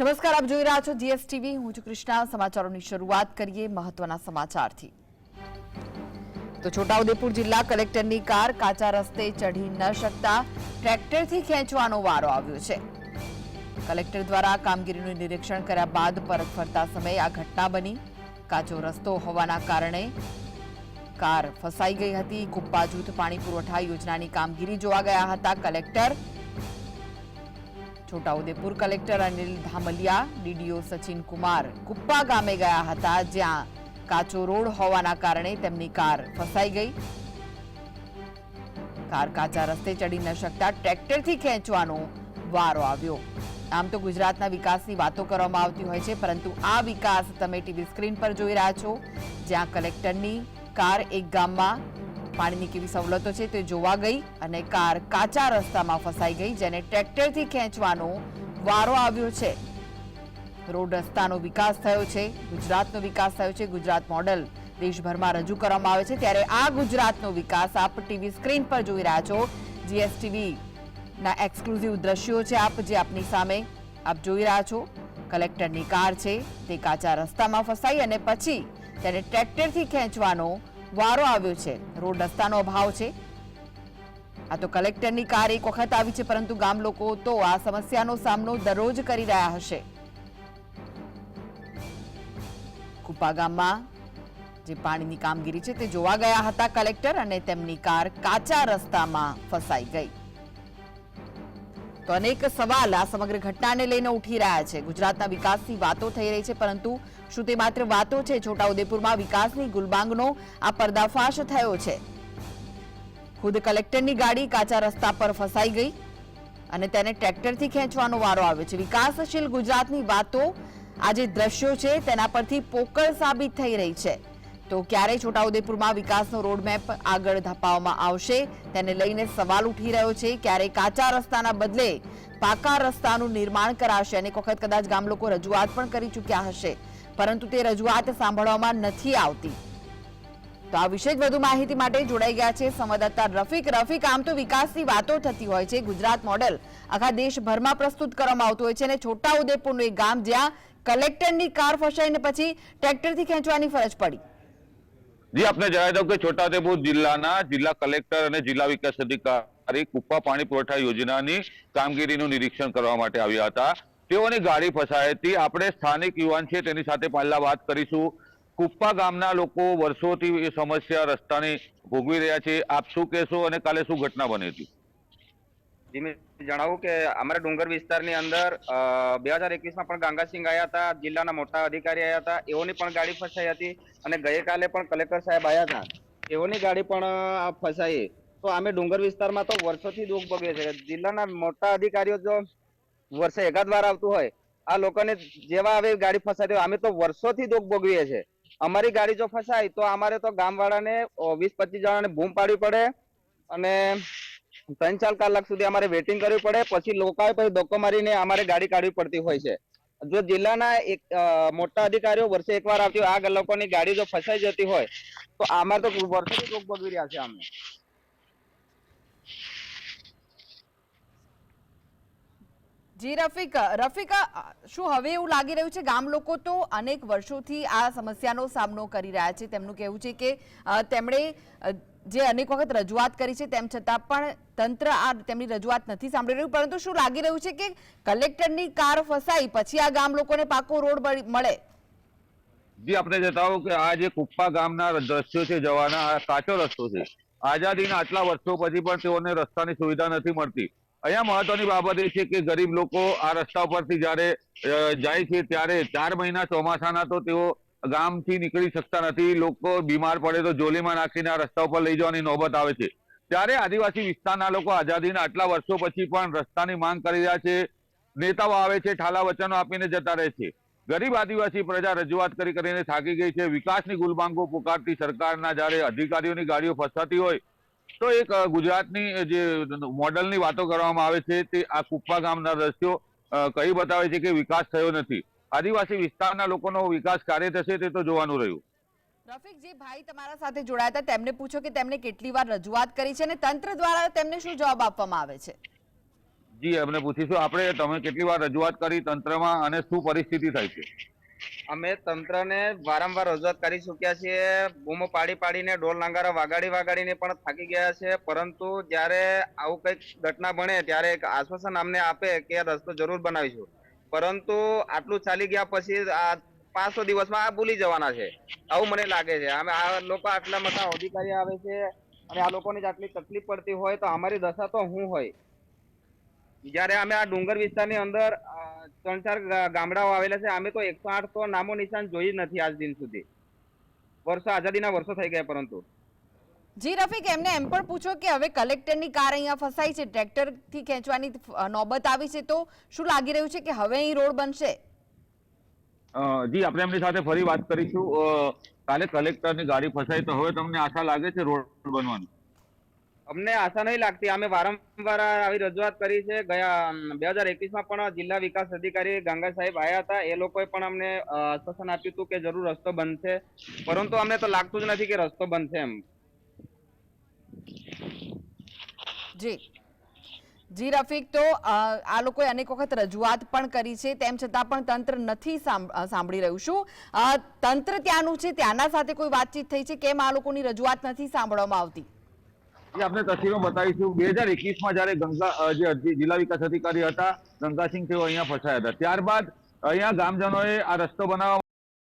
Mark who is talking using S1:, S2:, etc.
S1: નમસ્કાર, આપ જોઈ રહ્યા છો જીએસટીવી. હું છું કૃષ્ણા. સમાચારોની શરૂઆત કરીએ મહત્વના સમાચારથી. તો છોટાઉદેપુર જિલ્લા કલેક્ટરની કાર કાચા રસ્તે ચઢી ન શકતા ટ્રેક્ટરથી ખેંચવાનો વારો આવ્યો છે. કલેક્ટર દ્વારા કામગીરીનું નિરીક્ષણ કર્યા બાદ પરત ફરતા સમયે આ ઘટના બની. કાચો રસ્તો હોવાના કારણે કાર ફસાઈ ગઈ હતી. કુપ્પા જૂથ પાણી પુરવઠા યોજનાની કામગીરી જોવા ગયા હતા. Collector Chhota Udepur collector Anil Dhamaliya, DDO Sachin Kumar Kuppa ગામે ગયા હતા, જ્યાં કાચો રોડ હોવાના કારણે તેમની કાર ફસાઈ ગઈ. કાર કાચા રસ્તે ચડી ન શકતા ટ્રેક્ટરથી ખેંચવાનો વારો આવ્યો. આમ તો ગુજરાતના વિકાસની વાતો કરવામાં આવતી હોય છે, પરંતુ આ વિકાસ તમે ટીવી સ્ક્રીન પર જોઈ રહ્યા છો, જ્યાં કલેક્ટરની કાર એક ગામમાં પાણીની કેવી સવલતો છે તે જોવા ગઈ અને કાર કાચા રસ્તામાં ફસાઈ ગઈ, જેને ટ્રેક્ટરથી ખેંચવાનો વારો આવ્યો છે. રોડ રસ્તાનો વિકાસ થયો છે, ગુજરાતનો વિકાસ થયો છે, ગુજરાત મોડલ દેશભરમાં રજૂ કરવામાં આવે છે. ત્યારે આ ગુજરાતનો વિકાસ આપ ટીવી સ્ક્રીન પર જોઈ રહ્યા છો. જીએસટીવી ના એક્સક્લુઝિવ દ્રશ્યો છે આપ, જે આપની સામે આપ જોઈ રહ્યા છો. કલેક્ટરની કાર છે, તે કાચા રસ્તામાં ફસાઈ અને પછી તેને ટ્રેક્ટરથી ખેંચવાનો વારો આવ્યો છે. રોડ રસ્તાનો અભાવ છે. આ તો કલેક્ટરની કાર એક વખત આવી છે, પરંતુ ગામ લોકો તો આ સમસ્યાનો સામનો દરરોજ કરી રહ્યા હશે. કુપા ગામમાં જે પાણીની કામગીરી છે તે જોવા ગયા હતા કલેક્ટર અને તેમની કાર કાચા રસ્તામાં ફસાઈ ગઈ. તો અનેક સવાલ આ સમગ્ર ઘટનાને લઈને ઉઠી રહ્યા છે. ગુજરાતના વિકાસની વાતો થઈ રહી છે, પરંતુ શું તે માત્ર વાતો છે? છોટાઉદેપુરમાં વિકાસની ગુલબાંગનો આ પર્દાફાશ થયો છે. ખુદ કલેક્ટરની ગાડી કાચા રસ્તા પર ફસાઈ ગઈ અને તેને ટ્રેક્ટરથી ખેંચવાનો વારો આવ્યો છે. વિકાસશીલ ગુજરાતની વાતો આ દ્રશ્યો છે તેના પરથી પોકળ સાબિત થઈ રહી છે. તો ક્યારે છોટાઉદેપુરમાં વિકાસનો રોડમેપ આગળ ધપાવવામાં આવશે? તેને લઈને સવાલ ઉઠી રહ્યો છે, ક્યારે કાચા રસ્તાના બદલે પાકા રસ્તાનું નિર્માણ કરાશે? અને એક વખત કદાચ ગામ લોકો રજૂઆત પણ કરી ચૂક્યા હશે. પરંતુ તે રજૂઆત સાંભળવામાં નથી આવતી. તો આ વિશે વધુ માહિતી માટે જોડાઈ ગયા છે સંવાદદાતા રફીક. રફીક, આમ તો વિકાસની વાતો થતી હોય છે. ગુજરાત મોડેલ આખા દેશભરમાં પ્રસ્તુત કરવામાં આવતું હોય છે અને છોટાઉદેપુરનું એક ગામ જ્યાં કલેક્ટરની કાર ફસાઈને પછી ટ્રેક્ટરથી ખેંચવાની ફરજ પડી.
S2: જી, આપને જણાવી દઉં કે છોટાઉદેપુર જિલ્લાના જિલ્લા કલેક્ટર અને જિલ્લા વિકાસ અધિકારી કુપ્પા પાણી પુરવઠા યોજનાની કામગીરીનું નિરીક્ષણ કરવા માટે આવ્યા હતા. તેઓની ગાડી ફસાઈ હતી આપણે સ્થાનિક યુવાન છે, તેની સાથે પહેલા વાત કરીશું. કુપ્પા ગામના લોકો વર્ષોથી એ સમસ્યા રસ્તાની ભોગવી રહ્યા છે. આપ શું કહેશો અને કાલે શું ઘટના બની હતી?
S3: જણાવું કે અમારા ડુંગર વિસ્તારની અંદર બે હજાર એકવીસમાં પણ ગાંગાસિંહ આવ્યા હતા, જિલ્લાના મોટા અધિકારી આવ્યા હતા. એઓની પણ ગાડી ફસાઈ હતી અને ગઈકાલે પણ કલેક્ટર સાહેબ આવ્યા હતા. એઓની ગાડી પણ ફસાઈ. તો અમે ડુંગર વિસ્તારમાં તો વર્ષોથી દુઃખ ભોગવીએ છીએ જિલ્લાના મોટા અધિકારીઓ જો વર્ષે એકાદ વાર આવતું હોય, આ લોકોને જેવા આવી ગાડી ફસાતી હોય અમે તો વર્ષોથી દુઃખ ભોગવીએ છીએ. અમારી ગાડી જો ફસાય, તો અમારે તો ગામવાળાને વીસ, પચીસ જણાને બૂમ પાડવી પડે અને ત્રણ, ચાર કલાક સુધી અમારે વેટિંગ કરવી પડે. પછી લોકોએ પછી ધોકો મારીને અમારે ગાડી કાઢવી પડતી હોય છે. જો જિલ્લાના એક મોટા અધિકારીઓ વર્ષે એકવાર આવતી હોય, આ લોકોની ગાડી જો ફસાઈ જતી હોય, તો અમારે તો વર્ષોથી દુઃખ ભોગવી રહ્યા છે અમે.
S1: જી, રફિક રફિક, શું હવે એવું લાગી રહ્યું છે? ગામ લોકો તો અનેક વર્ષોથી આ સમસ્યાનો સામનો કરી રહ્યા છે. તેમનું કહેવું છે કે તેમણે જે અનેક વખત રજૂઆત કરી છે, તેમ છતાં પણ તંત્ર આ તેમની રજૂઆત નથી સાંભળી રહ્યું. પરંતુ શું લાગી રહ્યું છે કે, કલેક્ટરની કાર ફસાઈ, પછી આ ગામ લોકોને પાકો રોડ મળે
S2: જી, આપણે જતાવો કે આ જે કુપ્પા ગામના દ્રશ્યો છે, જવાના કાચો રસ્તો છે. આઝાદીના આટલા વર્ષો પછી પણ તેઓને રસ્તાની સુવિધા નથી મળતી. અહીંયા મહત્વની બાબત એ છે કે ગરીબ લોકો આ રસ્તા ઉપરથી જ્યારે જાય છે ત્યારે ચાર મહિના ચોમાસાના તો તેઓ ગામથી નીકળી શકતા નથી. લોકો બીમાર પડે તો જોલીમાં નાખીને આ રસ્તા ઉપર લઈ જવાની નોબત આવે છે. ત્યારે આદિવાસી વિસ્તારના લોકો આઝાદીના આટલા વર્ષો પછી પણ રસ્તાની માંગ કરી રહ્યા છે. નેતાઓ આવે છે, ઠાલા વચનો આપીને જતા રહે છે. ગરીબ આદિવાસી પ્રજા રજૂઆત કરી કરીને થાકી ગઈ છે. વિકાસની ગુલબાંગો પુકારતી સરકારના જ્યારે અધિકારીઓની ગાડીઓ ફસાતી હોય તો એક ગુજરાતની જે મોડલની વાતો કરવામાં આવે છે તે આ કુપ્પા ગામના દ્રશ્યો કહી બતાવે છે કે વિકાસ થયો નથી? આદિવાસી વિસ્તારના લોકોનો વિકાસ કાર્ય થશે તે તો જોવાનું રહ્યું.
S1: રફીક જે ભાઈ તમારા સાથે જોડાયા હતા તેમને પૂછો કે તેમને કેટલી વાર રજૂઆત કરી છે અને તંત્ર દ્વારા તેમને શું જવાબ આપવામાં આવે છે?
S2: જી એમને પૂછીશું. આપણે તમે કેટલી વાર રજૂઆત કરી તંત્રમાં અને શું પરિસ્થિતિ થઈ છે?
S3: અમે તંત્રને વારંવાર રજૂઆત કરી ચૂક્યા છીએ. બૂમો પાડી પાડીને ઢોલ નાંગારા વાગાડી વાગાડીને પણ થાકી ગયા છે. પરંતુ જ્યારે આવું કંઈક ઘટના બને ત્યારે એક આશ્વાસન અમને આપે કે રસ્તો જરૂર બનાવીશું. પરંતુ આટલું ચાલી ગયા પછી આ પાંચસો દિવસમાં આ ભૂલી જવાના છે. આવું મને લાગે છે. અમે આ લોકો આટલા મોટા અધિકારી આવે છે અને આ લોકોની જ આટલી તકલીફ પડતી હોય તો અમારી દશા તો હું હોય. જ્યારે અમે આ ડુંગર વિસ્તારની અંદર ત્રણ ચાર ગામડાઓ આવેલા છે અમે તો એકસો આઠ તો નામો નિશાન જોઈ જ નથી આજ દિન સુધી. વર્ષો આઝાદીના વર્ષો થઈ ગયા પરંતુ.
S1: જી રફીક એમને એમ પણ પૂછો કે હવે કલેક્ટરની કાર અહીંયા ફસાઈ છે ટ્રેક્ટરથી ખેંચવાની નોબત આવી છે તો શું લાગી રહ્યું છે કે હવે અહીં રોડ બનશે?
S2: જી આપણે એમની સાથે ફરી વાત કરીશું. કાલે કલેક્ટરની ગાડી ફસાઈ તો હવે તમને આશા લાગે છે રોડ બનવાની?
S3: અમને આશા નહીં લાગતી. અમે વારંવાર આવી રજૂઆત કરી છે. ગયા બે હજાર એકવીસમાં પણ જિલ્લા વિકાસ અધિકારી ગંગા સાહેબ આવ્યા હતા. એ લોકોએ પણ અમને આશ્વાસન આપ્યું હતું કે જરૂર રસ્તો બનશે. પરંતુ અમને તો લાગતું જ નથી કે રસ્તો બનશે એમ.
S1: જી. જી, રફીક, તો આ લોકોએ અનેક વખત રજૂઆત પણ કરી છે. તેમ છતાં પણ તંત્ર નથી સાંભ- સાંભળી રહ્યું શું? તંત્ર ત્યાંનું છે. ત્યાંના સાથે કોઈ વાતચીત થઈ છે? કેમ આ લોકોની રજૂઆત નથી સાંભળવામાં આવતી?
S2: એ આપણે તસવીરો બતાવીશું. બે હજાર એકવીસમાં જયારે ગંગા જે જિલ્લા વિકાસ અધિકારી હતા, ગંગાસિંહ તેઓ અહીંયા ફસાયા હતા. ત્યારબાદ અહીંયા ગામજનોએ આ રસ્તો બનાવવા